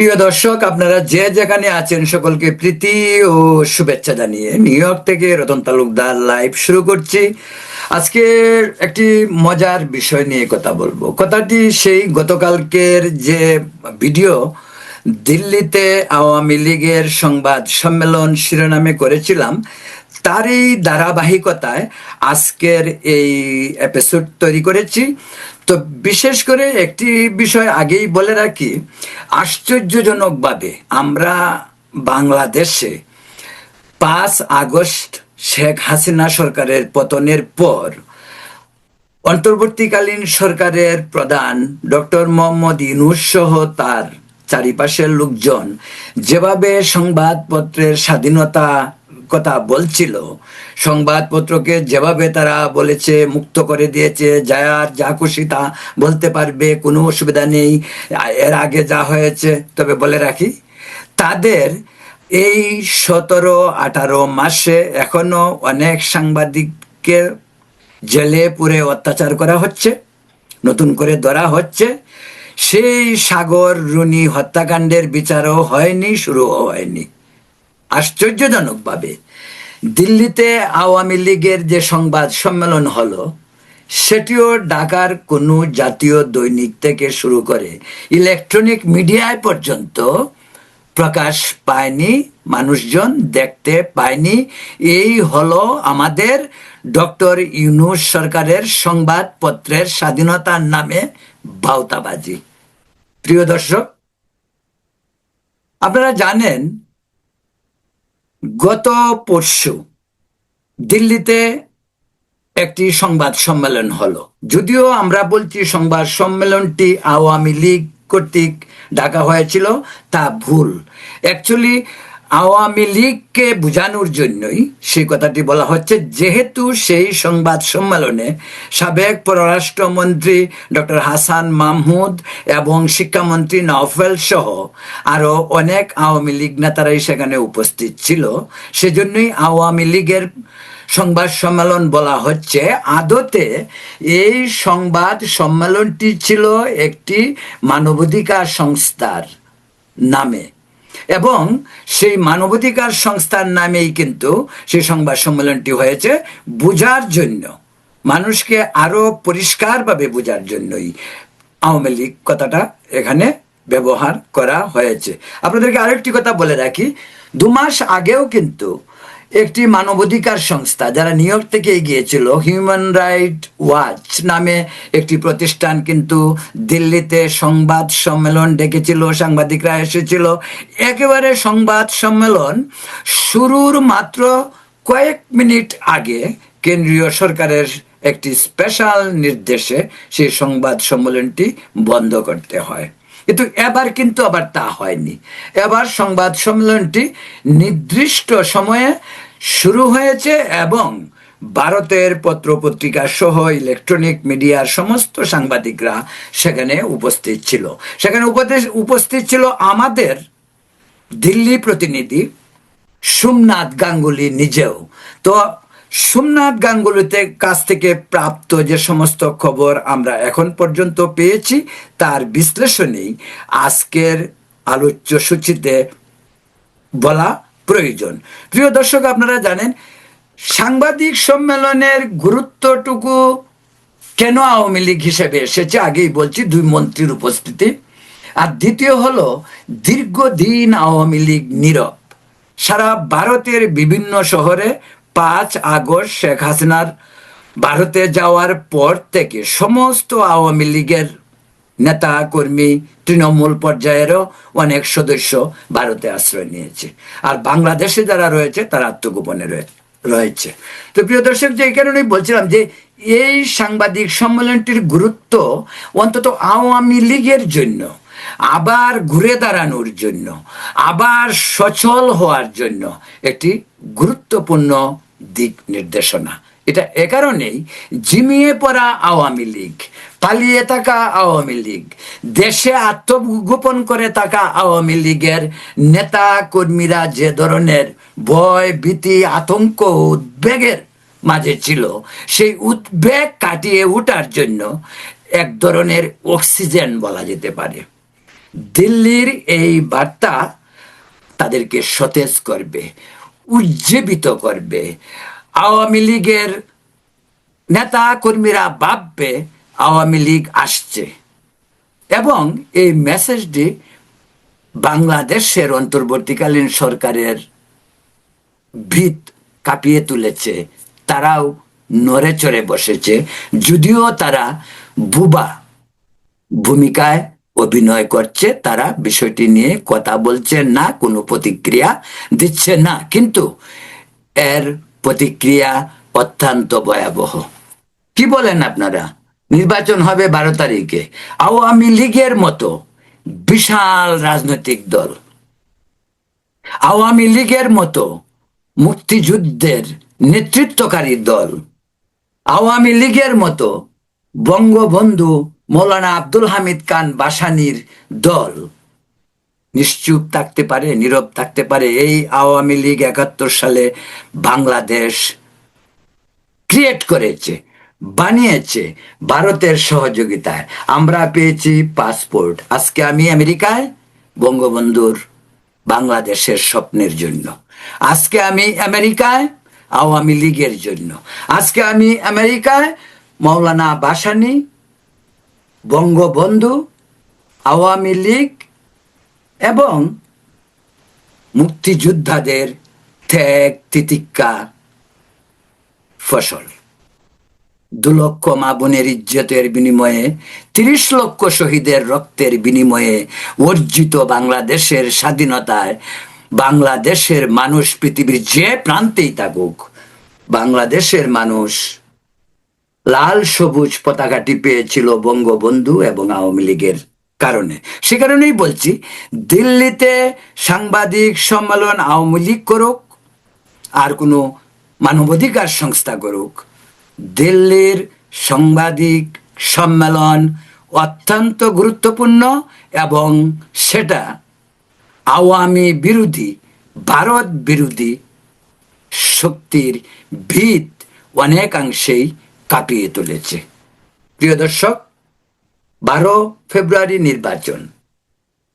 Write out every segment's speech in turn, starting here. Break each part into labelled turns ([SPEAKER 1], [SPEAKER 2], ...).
[SPEAKER 1] প্রিয় দর্শক, আপনারা যে যেখানে আছেন সকলকে প্রীতি ও শুভেচ্ছা জানিয়ে নিউ ইয়র্ক থেকে রতন তালুকদার লাইভ শুরু করছি। আজকে একটি মজার বিষয় নিয়ে কথা বলব। কথাটি সেই, গতকালকের যে ভিডিও দিল্লিতে আওয়ামী লীগের সংবাদ সম্মেলন শিরোনামে করেছিলাম, তারই ধারাবাহিকতায় আজকের এই এপিসোড তৈরি করেছি। তো বিশেষ করে একটি বিষয় আগেই বলে রাখি আশ্চর্যজনকভাবে আমরা বাংলাদেশে পাঁচ আগস্ট শেখ হাসিনা সরকারের পতনের পর অন্তর্বর্তীকালীন সরকারের প্রধান ডক্টর মোহাম্মদ ইনুস সহ তার চারিপাশের লোকজন যেভাবে সংবাদপত্রের স্বাধীনতা কথা বলছিল। সংবাদপত্রকে যেভাবে তারা বলেছে, মুক্ত করে দিয়েছে, যার যা খুশি তা বলতে পারবে, কোনো অসুবিধা নেই, এর আগে যা হয়েছে, তবে বলে রাখি, তাদের এই সতেরো, আঠারো মাসে এখনও অনেক সাংবাদিককে জেলে পুরে অত্যাচার করা হচ্ছে, নতুন করে ধরা হচ্ছে। সেই সাগর রুনি হত্যাকাণ্ডের বিচারও হয়নি, শুরুও হয়নি। আশ্চর্যজনকভাবে দিল্লিতে আওয়ামী লীগের যে সংবাদ সম্মেলন হলো, সেটিও ঢাকার কোনো জাতীয় দৈনিক থেকে শুরু করে ইলেকট্রনিক মিডিয়ায় পর্যন্ত প্রকাশ পায়নি, মানুষজন দেখতে পায়নি। এই হলো আমাদের ডক্টর ইউনুস সরকারের সংবাদপত্রের স্বাধীনতার নামে বাউতাবাজি। প্রিয় দর্শক, আপনারা জানেন গত পরশু দিল্লিতে একটি সংবাদ সম্মেলন হলো। যদিও আমরা বলছি সংবাদ সম্মেলনটি আওয়ামী লীগ কর্তৃক ডাকা হয়েছিল, তা ভুল। অ্যাকচুয়ালি আওয়ামী লীগকে বোঝানোর জন্যই সেই কথাটি বলা হচ্ছে। যেহেতু সেই সংবাদ সম্মেলনে সাবেক পররাষ্ট্রমন্ত্রী ডক্টর হাসান মাহমুদ এবং শিক্ষামন্ত্রী নওফেল সহ আরও অনেক আওয়ামী লীগ নেতারাই সেখানে উপস্থিত ছিল, সেজন্যই আওয়ামী লীগের সংবাদ সম্মেলন বলা হচ্ছে। আদতে এই সংবাদ সম্মেলনটি ছিল একটি মানবাধিকার সংস্থার নামে। এবং সেই মানবাধিকার সংস্থার নামেই কিন্তু সেই সংবাদ সম্মেলনটি হয়েছে বোঝার জন্য। মানুষকে আরও পরিষ্কারভাবে বোঝার জন্যই আওয়ামী লীগ কথাটা এখানে ব্যবহার করা হয়েছে। আপনাদেরকে আরেকটি কথা বলে রাখি, দু মাস আগেও কিন্তু একটি মানবাধিকার সংস্থা যারা নিউ ইয়র্ক থেকে গিয়েছিল হিউম্যান রাইট ওয়াচ নামে একটি প্রতিষ্ঠান কিন্তু দিল্লিতে সংবাদ সম্মেলন ডেকেছিল, সাংবাদিকরা এসেছিল। একেবারে সংবাদ সম্মেলন শুরুর মাত্র কয়েক মিনিট আগে কেন্দ্রীয় সরকারের একটি স্পেশাল নির্দেশে সেই সংবাদ সম্মেলনটি বন্ধ করতে হয়। কিন্তু এবার কিন্তু আবার তা হয়নি। এবার সংবাদ সম্মেলনটি নির্দিষ্ট সময়ে শুরু হয়েছে এবং ভারতের পত্রপত্রিকা সহ ইলেকট্রনিক মিডিয়ার সমস্ত সাংবাদিকরা সেখানে উপস্থিত ছিল। সেখানে উপস্থিত ছিল আমাদের দিল্লি প্রতিনিধি সোমনাথ গাঙ্গুলি নিজেও। তো সোমনাথ গাঙ্গুলিতে কাছ থেকে প্রাপ্ত যে সমস্ত খবর আমরা এখন পর্যন্ত পেয়েছি, তার বিশ্লেষণেই আজকের আলোচ্য সূচিতে বলা প্রয়োজন। প্রিয় দর্শক, আপনারা জানেন, সাংবাদিক সম্মেলনের গুরুত্বটুকু কেন আওয়ামী লীগ হিসেবে এসেছে? আগেই বলছি, দুই মন্ত্রীর উপস্থিতি। আর দ্বিতীয় হলো, দীর্ঘদিন আওয়ামী লীগ নীরব। সারা ভারতের বিভিন্ন শহরে পাঁচ আগস্ট শেখ হাসিনার ভারতে যাওয়ার পর থেকে সমস্ত আওয়ামী লীগের নেতা কর্মী তৃণমূল পর্যায়েরও অনেক সদস্য ভারতে আশ্রয় নিয়েছে। আর বাংলাদেশে যারা রয়েছে, তারা আত্মগোপনে রয়েছে। তো প্রিয় দর্শক, যে এই কারণেই বলছিলাম যে এই সাংবাদিক সম্মেলনটির গুরুত্ব অন্তত আওয়ামী লীগের জন্য, আবার ঘুরে দাঁড়ানোর জন্য, আবার সচল হওয়ার জন্য একটি গুরুত্বপূর্ণ দিক নির্দেশনা। এটা এ কারণেই জিমিয়ে পড়া আওয়ামী লীগ, পালিয়ে থাকা আওয়ামী লীগ, দেশে আত্মগোপন করে থাকা আওয়ামী লীগের নেতা কর্মীরা যে ধরনের ভয়, ভীতি, আতঙ্ক, উদ্বেগের মাঝে ছিল, সেই উদ্বেগ কাটিয়ে ওঠার জন্য এক ধরনের অক্সিজেন বলা যেতে পারে। দিল্লির এই বার্তা তাদেরকে সতেজ করবে। উজ্জীবিত করবে। আওয়ামী লীগের নেতা কর্মীরা ভাববে আওয়ামী লীগ আসছে। এবং এই মেসেজটি বাংলাদেশের অন্তর্বর্তীকালীন সরকারের ভিত কাঁপিয়ে তুলেছে। তারাও নড়ে চড়ে বসেছে। যদিও তারা বুবা ভূমিকায় অভিনয় করছে, তারা বিষয়টি নিয়ে কথা বলছে না, কোনো প্রতিক্রিয়া দিচ্ছে না। কিন্তু এর প্রতিক্রিয়া অত্যন্ত ভয়াবহ। কি বলেন আপনারা? নির্বাচন হবে বারো তারিখে। আওয়ামী লীগের মতো বিশাল রাজনৈতিক দল, আওয়ামী লীগের মতো মুক্তিযুদ্ধের নেতৃত্বকারী দল, আওয়ামী লীগের মতো বঙ্গবন্ধু মৌলানা আব্দুল হামিদ খান বাসানির দল নিশ্চুপ থাকতে পারে, নীরব থাকতে পারে। এই আওয়ামী লীগ একাত্তর সালে বাংলাদেশ ক্রিয়েট করেছে, বানিয়েছে ভারতের সহযোগিতায়। আমরা পেয়েছি পাসপোর্ট আজকে আমি আমেরিকায় বঙ্গবন্ধুর বাংলাদেশের স্বপ্নের জন্য। আজকে আমি আমেরিকায় আওয়ামী লীগের জন্য। আজকে আমি আমেরিকায় মৌলানা বাসানি বঙ্গবন্ধু, আওয়ামী লীগ এবং মুক্তিযোদ্ধাদের ত্যাগ তিতিক্ষা ফসল। দু লক্ষ মা বোনের ইজ্জতের বিনিময়ে, তিরিশ লক্ষ শহীদের রক্তের বিনিময়ে অর্জিত বাংলাদেশের স্বাধীনতায় বাংলাদেশের মানুষ পৃথিবীর যে প্রান্তেই থাকুক, বাংলাদেশের মানুষ লাল সবুজ পতাকাটি পেয়েছিল বঙ্গবন্ধু এবং আওয়ামী লীগের কারণে। সে কারণেই বলছি, দিল্লিতে সাংবাদিক সম্মেলন আওয়ামী লীগ করুক, আর কোনো মানবাধিকার সংস্থা করুক, দিল্লির সাংবাদিক সম্মেলন অত্যন্ত গুরুত্বপূর্ণ এবং সেটা আওয়ামী বিরোধী, ভারত বিরোধী শক্তির ভিত অনেকাংশেই কাঁপিয়ে তুলেছে। প্রিয় দর্শক, বারো ফেব্রুয়ারি নির্বাচন।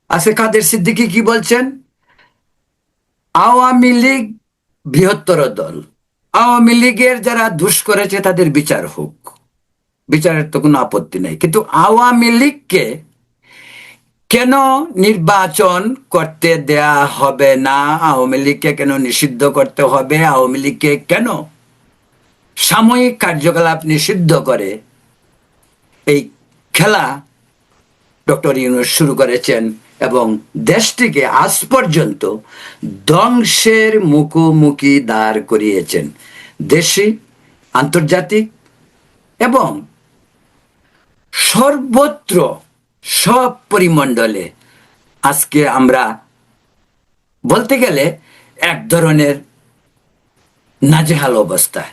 [SPEAKER 1] আজকে কাদের সিদ্দিকি কি বলছেন? আওয়ামী লীগ বৃহত্তর দল। আওয়ামী লীগের যারা দুষ করেছে, তাদের বিচার হোক। বিচারের তো কোনো আপত্তি নেই। কিন্তু আওয়ামী লীগকে কেন নির্বাচন করতে দেয়া হবে না? আওয়ামী লীগকে কেন নিষিদ্ধ করতে হবে? আওয়ামী লীগকে কেন সাময়িক কার্যকলাপ নিষিদ্ধ করে এই খেলা ডক্টর ইউনুস শুরু করেছেন এবং দেশটিকে আজ পর্যন্ত ধ্বংসের মুখোমুখি দাঁড় করিয়েছেন। দেশি, আন্তর্জাতিক এবং সর্বত্র সব পরিমণ্ডলে আজকে আমরা বলতে গেলে এক ধরনের নাজেহাল অবস্থায়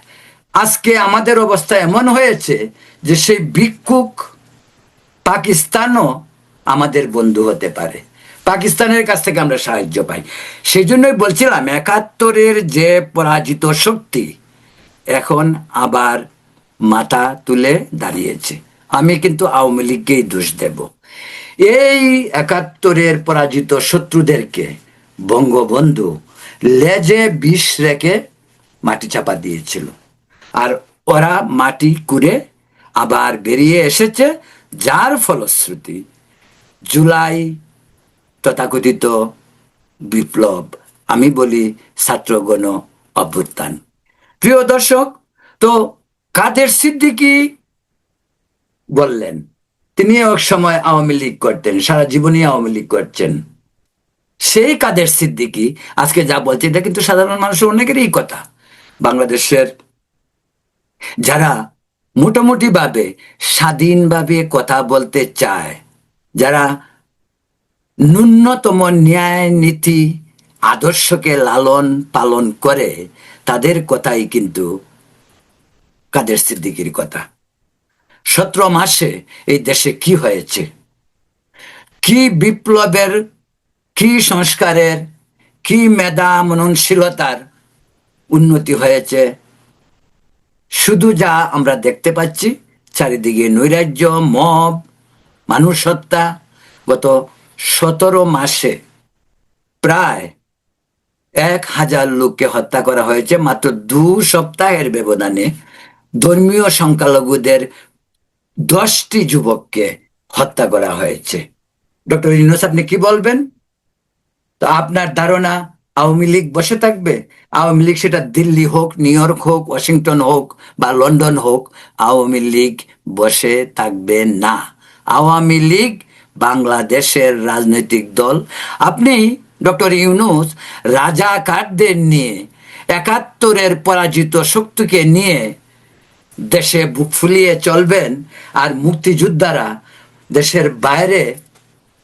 [SPEAKER 1] আজকে আমাদের অবস্থা এমন হয়েছে যে সেই ভিক্ষুক পাকিস্তানও আমাদের বন্ধু হতে পারে। পাকিস্তানের কাছ থেকে আমরা সাহায্য পাই। সেই জন্যই বলছিলাম, একাত্তরের যে পরাজিত শক্তি এখন আবার মাথা তুলে দাঁড়িয়েছে। আমি কিন্তু আওয়ামী লীগকেই দোষ দেব। এই একাত্তরের পরাজিত শত্রুদেরকে বঙ্গবন্ধু লেজে বিষ রেখে মাটি চাপা দিয়েছিল। আর ওরা মাটি কুড়ে আবার বেরিয়ে এসেছে, যার ফলশ্রুতি জুলাই তথাকথিত বিপ্লব। আমি বলি ছাত্রগণ অভ্যুত্থান। প্রিয় দর্শক, তো কাদের সিদ্দিকি বললেন তিনি এক সময় আওয়ামী লীগ করতেন, সারা জীবনই আওয়ামী লীগ করছেন। সেই কাদের সিদ্দিকি? আজকে যা বলছে, এটা কিন্তু সাধারণ মানুষের অনেকেরই কথা। বাংলাদেশের যারা মোটামুটি ভাবে স্বাধীনভাবে কথা বলতে চায়, যারা ন্যূনতম ন্যায় নীতি আদর্শকে লালন পালন করে, তাদের কথাই কিন্তু কাদের সিদ্দিকির কথা। সতেরো মাসে এই দেশে কি হয়েছে? কি বিপ্লবের, কি সংস্কারের, কি মেধা মননশীলতার উন্নতি হয়েছে? শুধু যা আমরা দেখতে পাচ্ছি, চারিদিকে নৈরাজ্য, মব মানুষ হত্যা গত সতেরো মাসে প্রায় এক হাজার লোককে হত্যা করা হয়েছে মাত্র দু সপ্তাহের ব্যবধানে। ধর্মীয় সংখ্যালঘুদের দশটি যুবককে হত্যা করা হয়েছে। ডক্টর ইউনুস, আপনি কি বলবেন? তো আপনার ধারণা আওয়ামী লীগ বসে থাকবে? আওয়ামী লীগ সেটা দিল্লি হোক, নিউ ইয়র্ক হোক, ওয়াশিংটন হোক বা লন্ডন হোক, আওয়ামী লীগ বসে থাকবে না। আওয়ামী লীগ বাংলাদেশের রাজনৈতিক দল। আপনি ডক্টর ইউনুস রাজাকারদের নিয়ে, একাত্তরের পরাজিত শক্তিকে নিয়ে দেশে বুক ফুলিয়ে চলবেন আর মুক্তিযোদ্ধারা দেশের বাইরে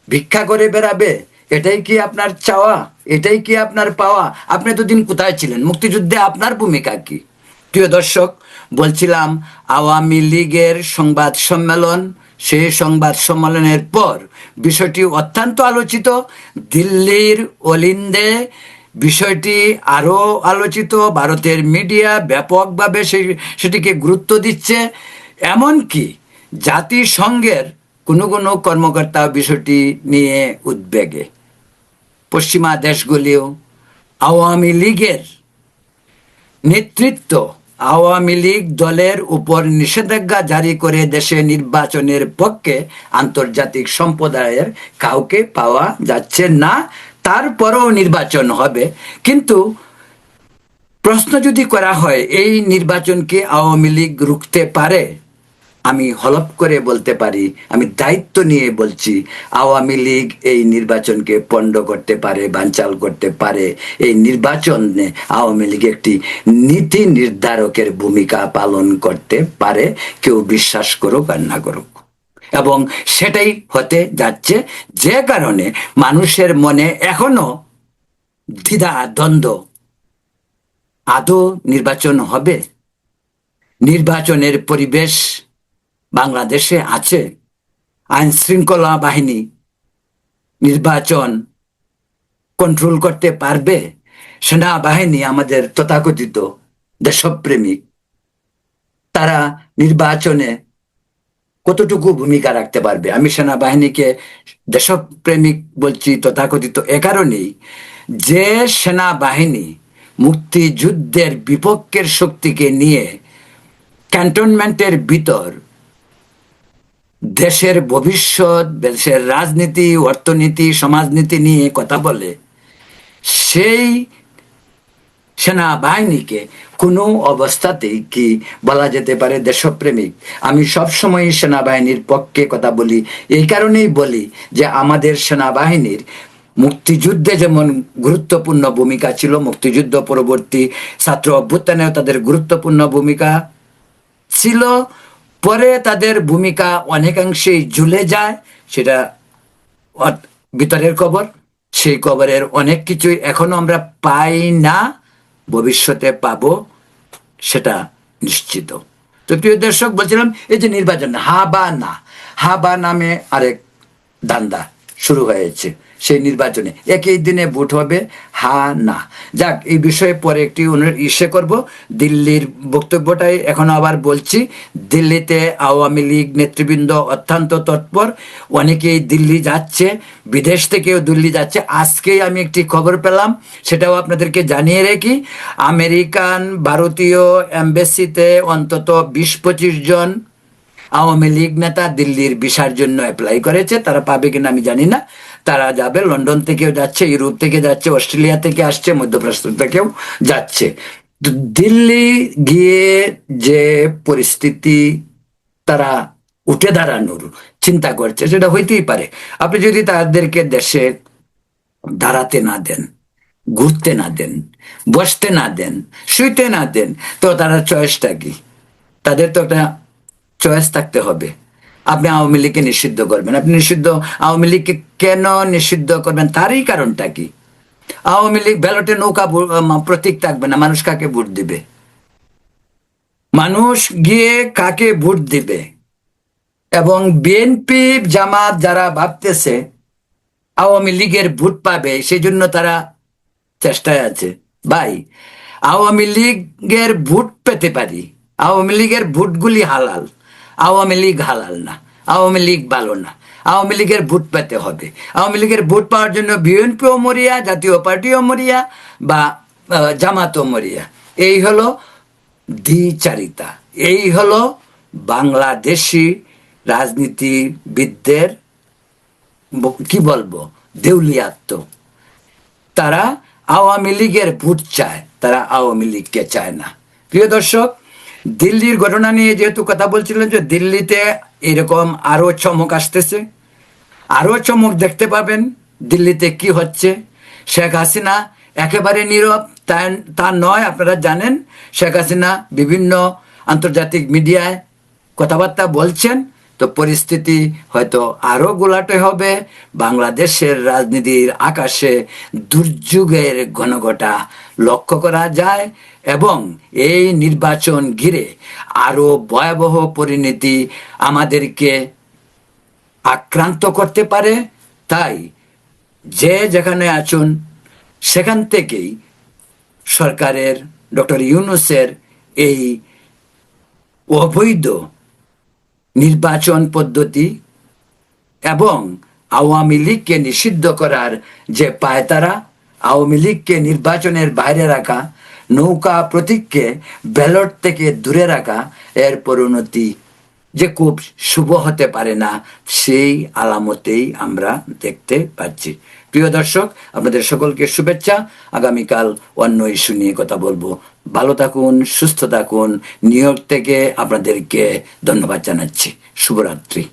[SPEAKER 1] ভিক্ষা করে বেড়াবে? এটাই কি আপনার চাওয়া? এটাই কি আপনার পাওয়া? আপনি এতদিন কোথায় ছিলেন? মুক্তিযুদ্ধে আপনার ভূমিকা কি? প্রিয় দর্শক, বলছিলাম, আওয়ামী লীগের সংবাদ সম্মেলন সেই সংবাদ সম্মেলনের পর বিষয়টি অত্যন্ত আলোচিত। দিল্লির অলিন্দে বিষয়টি আরও আলোচিত। ভারতের মিডিয়া ব্যাপকভাবে সেই সেটিকে গুরুত্ব দিচ্ছে। এমনকি জাতিসংঘের কোনো কোনো কর্মকর্তা বিষয়টি নিয়ে উদ্বেগে। পশ্চিমা দেশগুলিও আওয়ামী লীগের নেতৃত্ব, আওয়ামী লীগ দলের উপর নিষেধাজ্ঞা জারি করে দেশে নির্বাচনের পক্ষে আন্তর্জাতিক সম্প্রদায়ের কাউকে পাওয়া যাচ্ছে না, তারপরেও নির্বাচন হবে। কিন্তু প্রশ্ন যদি করা হয়, এই নির্বাচনকে আওয়ামী লীগ রুখতে পারে? আমি হলপ করে বলতে পারি, আমি দায়িত্ব নিয়ে বলছি, আওয়ামী লীগ এই নির্বাচনকে পণ্ড করতে পারে, বানচাল করতে পারে। এই নির্বাচনে আওয়ামী লীগ একটি নীতি নির্ধারকের ভূমিকা পালন করতে পারে, কেউ বিশ্বাস করুক আর না করুক। এবং সেটাই হতে যাচ্ছে, যে কারণে মানুষের মনে এখনও দ্বিধা, দ্বন্দ্ব। আদৌ নির্বাচন হবে? নির্বাচনের পরিবেশ বাংলাদেশে আছে আইন শৃঙ্খলা বাহিনী নির্বাচন কন্ট্রোল করতে পারবে, সেনাবাহিনী আমাদের তথাকথিত দেশপ্রেমিক তারা নির্বাচনে কতটুকু ভূমিকা রাখতে পারবে? আমি সেনাবাহিনীকে দেশপ্রেমিক বলছি তথাকথিত এ কারণেই যে সেনাবাহিনী মুক্তিযুদ্ধের বিপক্ষের শক্তিকে নিয়ে ক্যান্টনমেন্টের ভিতর দেশের ভবিষ্যৎ, দেশের রাজনীতি, অর্থনীতি, সমাজনীতি নিয়ে কথা বলে, সেই সেনাবাহিনীকে কোনো অবস্থাতেই কি বলা যেতে পারে দেশপ্রেমিক? আমি সবসময় সেনাবাহিনীর পক্ষে কথা বলি, এই কারণেই বলি যে আমাদের সেনাবাহিনীর মুক্তিযুদ্ধে যেমন গুরুত্বপূর্ণ ভূমিকা ছিল, মুক্তিযুদ্ধ পরবর্তী ছাত্র অভ্যুত্থানেও তাদের গুরুত্বপূর্ণ ভূমিকা ছিল পরে তাদের ভূমিকা অনেকাংশেই ঝুলে যায়, সেটা ভিতরের খবর সেই খবরের অনেক কিছুই এখনও আমরা পাই না, ভবিষ্যতে পাব, সেটা নিশ্চিত। তো প্রিয় দর্শক, বলছিলাম এই যে নির্বাচন হা বা না। হা বা নামে আরেক দান্দা শুরু হয়েছে। সেই নির্বাচনে। একই দিনে ভোট হবে? হা, না। যাক, এই বিষয়ে পরে একটি অনু- ইসে করব। দিল্লির বক্তব্যটাই এখন আবার বলছি। দিল্লিতে আওয়ামী লীগ নেতৃবৃন্দ অত্যন্ত তৎপর। অনেকেই দিল্লি যাচ্ছে, বিদেশ থেকেও দিল্লি যাচ্ছে। আজকেই আমি একটি খবর পেলাম, সেটাও আপনাদেরকে জানিয়ে রেখি। আমেরিকান ভারতীয় এম্বাসিতে অন্তত বিশ পঁচিশ জন আওয়ামী লীগ নেতা দিল্লির ভিসার জন্য অ্যাপ্লাই করেছে। তারা পাবে কিনা আমি জানি না। তারা যাবে, লন্ডন থেকেও যাচ্ছে, ইউরোপ থেকে যাচ্ছে, অস্ট্রেলিয়া থেকে আসছে, মধ্যপ্রাচ্য থেকেও যাচ্ছে। দিল্লি গিয়ে যে পরিস্থিতি তারা উঠে দাঁড়ানোর চিন্তা করছে, সেটা হইতেই পারে। আপনি যদি তাদেরকে দেশে দাঁড়াতে না দেন, ঘুরতে না দেন, বসতে না দেন, শুইতে না দেন, তো তারা চয়েসটা কি? তাদের তো একটা চয়েস থাকতে হবে। আপনি আওয়ামী লীগকে নিষিদ্ধ করবেন। আপনি নিষিদ্ধ আওয়ামী লীগকে কেন নিষিদ্ধ করবেন? তারই কারণটা কি? আওয়ামী লীগ ব্যালটে নৌকা প্রতীক থাকবে না, মানুষ কাকে ভোট দিবে? মানুষ গিয়ে কাকে ভোট দিবে? এবং বিএনপি জামাত যারা ভাবতেছে আওয়ামী লীগের ভোট পাবে সেই জন্য তারা চেষ্টায় আছে। ভাই, আওয়ামী লীগের ভোট পেতে পারি। আওয়ামী লীগের ভোটগুলি হালাল। আওয়ামী লীগ হালাল না। আওয়ামী লীগ ভালো না। আওয়ামী লীগের ভোট পেতে হবে। আওয়ামী লীগের ভোট পাওয়ার জন্য বিএনপিও মরিয়া, জাতীয় পার্টিও মরিয়া বা জামাতও মরিয়া। এই হলো দ্বিচারিতা। এই হলো বাংলাদেশি রাজনীতিবিদদের কি বলব? দেউলিয়াত্ম তারা আওয়ামী লীগের ভোট চায়, তারা আওয়ামী লীগকে চায় না। প্রিয় দর্শক, দিল্লির ঘটনা নিয়ে যেহেতু কথা বলছিলেন যে দিল্লিতে এরকম আরও চমক আসতেছে আরও চমক দেখতে পাবেন। দিল্লিতে কি হচ্ছে? শেখ হাসিনা একেবারে নীরব, তা নয়, আপনারা জানেন। শেখ হাসিনা বিভিন্ন আন্তর্জাতিক মিডিয়ায় কথাবার্তা বলছেন। তো পরিস্থিতি হয়তো আরও গোলাটে হবে। বাংলাদেশের রাজনীতির আকাশে দুর্যোগের ঘনঘটা লক্ষ্য করা যায় এবং এই নির্বাচন ঘিরে আরও ভয়াবহ পরিণতি আমাদেরকে আক্রান্ত করতে পারে, তাই যে যেখানে আছুন, সেখান থেকেই সরকারের ডক্টর ইউনুসের এই অবৈধ নির্বাচন পদ্ধতি এবং আওয়ামী লীগকে নিষিদ্ধ করার যে পায়তারা, আওয়ামী লীগকে নির্বাচনের বাইরে রাখা, নৌকা প্রতীককে ব্যালট থেকে দূরে রাখা, এর পরিণতি যে খুব শুভ হতে পারে না, সেই আলামতেই আমরা দেখতে পাচ্ছি। প্রিয় দর্শক, আপনাদের সকলকে শুভেচ্ছা। আগামীকাল অন্য ইস্যু নিয়ে কথা বলব। ভালো থাকুন, সুস্থ থাকুন। নিউ ইয়র্ক থেকে আপনাদেরকে ধন্যবাদ জানাচ্ছি। শুভরাত্রি।